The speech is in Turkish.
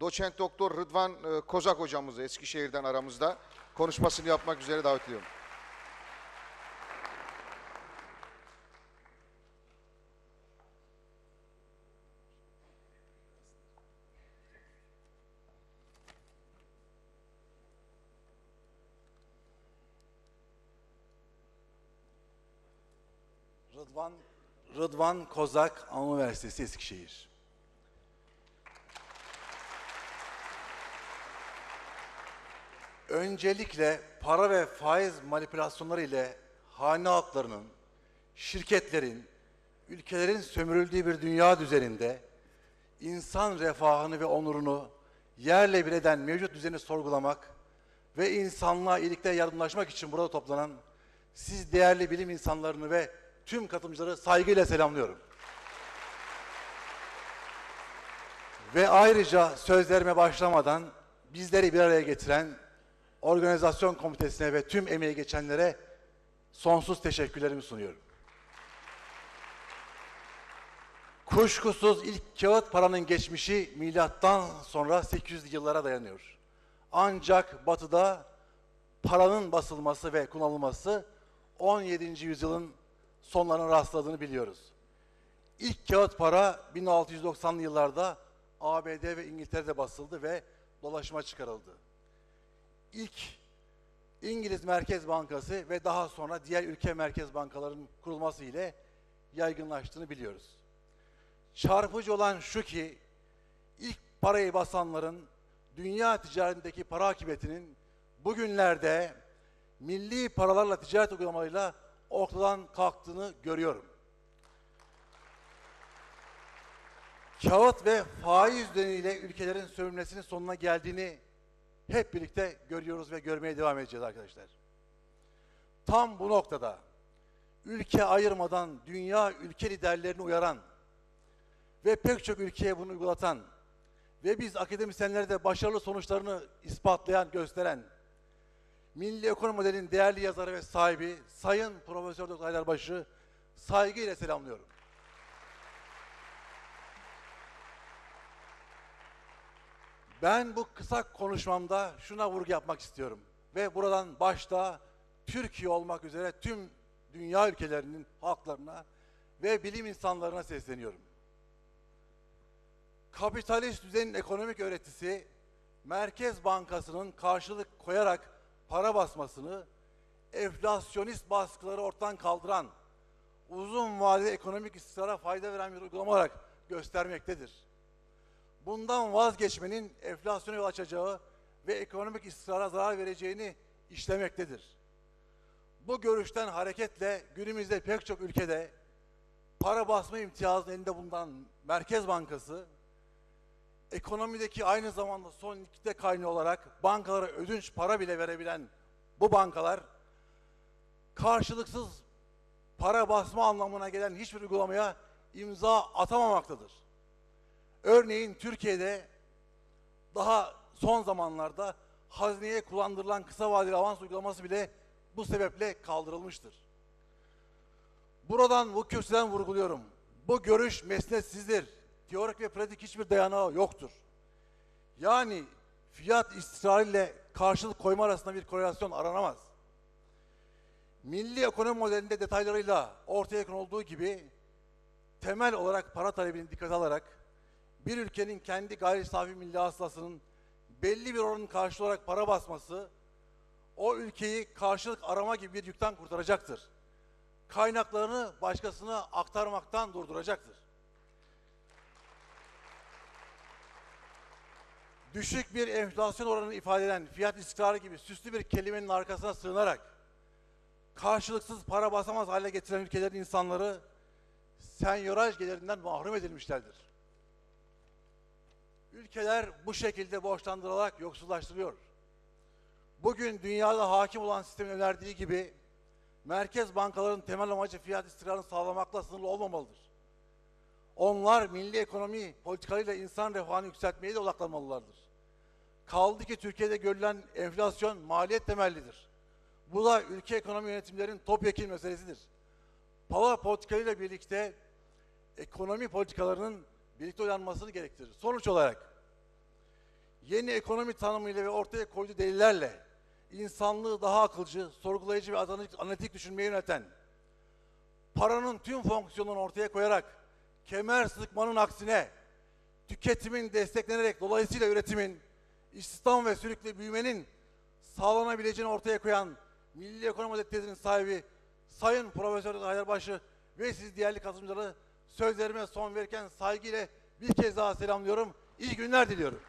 doçent doktor Rıdvan e, Kozak hocamızı Eskişehir'den aramızda konuşmasını yapmak üzere davet ediyorum. Rıdvan Rıdvan Kozak Anadolu Üniversitesi Eskişehir. Öncelikle para ve faiz manipülasyonları ile hane halklarının, şirketlerin, ülkelerin sömürüldüğü bir dünya düzeninde insan refahını ve onurunu yerle bir eden mevcut düzeni sorgulamak ve insanlığa iyilikte yardımlaşmak için burada toplanan siz değerli bilim insanlarını ve tüm katılımcıları saygıyla selamlıyorum. Ve ayrıca sözlerime başlamadan bizleri bir araya getiren organizasyon komitesine ve tüm emeği geçenlere sonsuz teşekkürlerimi sunuyorum. Kuşkusuz ilk kağıt paranın geçmişi milattan sonra 800 yıllara dayanıyor. Ancak batıda paranın basılması ve kullanılması 17. yüzyılın sonlarına rastladığını biliyoruz. İlk kağıt para 1690'lı yıllarda ABD ve İngiltere'de basıldı ve dolaşıma çıkarıldı. İlk İngiliz Merkez Bankası ve daha sonra diğer ülke merkez bankalarının kurulması ile yaygınlaştığını biliyoruz. Çarpıcı olan şu ki ilk parayı basanların dünya ticaretindeki para akıbetinin bugünlerde milli paralarla ticaret uygulamalarıyla ortadan kalktığını görüyorum. Kağıt ve faiz düzeniyle ülkelerin sömürmesinin sonuna geldiğini hep birlikte görüyoruz ve görmeye devam edeceğiz arkadaşlar. Tam bu noktada ülke ayırmadan dünya ülke liderlerini uyaran ve pek çok ülkeye bunu uygulatan ve biz akademisyenlerde de başarılı sonuçlarını ispatlayan, gösteren Milli Ekonomi Modeli'nin değerli yazarı ve sahibi Sayın Profesör Doktor Aylarbaşı saygıyla selamlıyorum. Ben bu kısa konuşmamda şuna vurgu yapmak istiyorum. Ve buradan başta Türkiye olmak üzere tüm dünya ülkelerinin halklarına ve bilim insanlarına sesleniyorum. Kapitalist düzenin ekonomik öğretisi Merkez Bankası'nın karşılık koyarak para basmasını, enflasyonist baskıları ortadan kaldıran, uzun vadeli ekonomik istikrara fayda veren bir uygulama olarak göstermektedir. Bundan vazgeçmenin enflasyona yol açacağı ve ekonomik istikrara zarar vereceğini işlemektedir. Bu görüşten hareketle günümüzde pek çok ülkede para basma imtiyazının elinde bulunan Merkez Bankası, ekonomideki aynı zamanda son likidite kaynağı olarak bankalara ödünç para bile verebilen bu bankalar karşılıksız para basma anlamına gelen hiçbir uygulamaya imza atamamaktadır. Örneğin Türkiye'de daha son zamanlarda hazineye kullandırılan kısa vadeli avans uygulaması bile bu sebeple kaldırılmıştır. Buradan bu kürsüden vurguluyorum. Bu görüş mesnetsizdir. Teorik ve pratik hiçbir dayanağı yoktur. Yani fiyat istikrarıyla karşılık koyma arasında bir korelasyon aranamaz. Milli ekonomi modelinde detaylarıyla ortaya konulduğu gibi temel olarak para talebini dikkate alarak bir ülkenin kendi gayri safi milli hasılasının belli bir oranın karşılığı olarak para basması o ülkeyi karşılık arama gibi bir yükten kurtaracaktır. Kaynaklarını başkasına aktarmaktan durduracaktır. Düşük bir enflasyon oranını ifade eden fiyat istikrarı gibi süslü bir kelimenin arkasına sığınarak karşılıksız para basamaz hale getiren ülkelerin insanları senyoraj gelirinden mahrum edilmişlerdir. Ülkeler bu şekilde borçlandırılarak yoksullaştırıyor. Bugün dünyada hakim olan sistemin önerdiği gibi merkez bankaların temel amacı fiyat istikrarını sağlamakla sınırlı olmamalıdır. Onlar milli ekonomi politikalarıyla insan refahını yükseltmeye de odaklanmalılardır. Kaldı ki Türkiye'de görülen enflasyon maliyet temellidir. Bu da ülke ekonomi yönetimlerinin topyekun meselesidir. Para politikalarıyla birlikte ekonomi politikalarının birlikte oynanmasını gerektirir. Sonuç olarak yeni ekonomi tanımıyla ve ortaya koyduğu delillerle insanlığı daha akılcı, sorgulayıcı ve analitik, düşünmeye yöneten, paranın tüm fonksiyonunu ortaya koyarak kemer sıkmanın aksine tüketimin desteklenerek dolayısıyla üretimin, istihdam ve sürekli büyümenin sağlanabileceğini ortaya koyan Milli Ekonomi Tezinin sahibi Sayın Profesör Haydarbaşı ve siz değerli katılımcıları sözlerime son verirken saygıyla bir kez daha selamlıyorum. İyi günler diliyorum.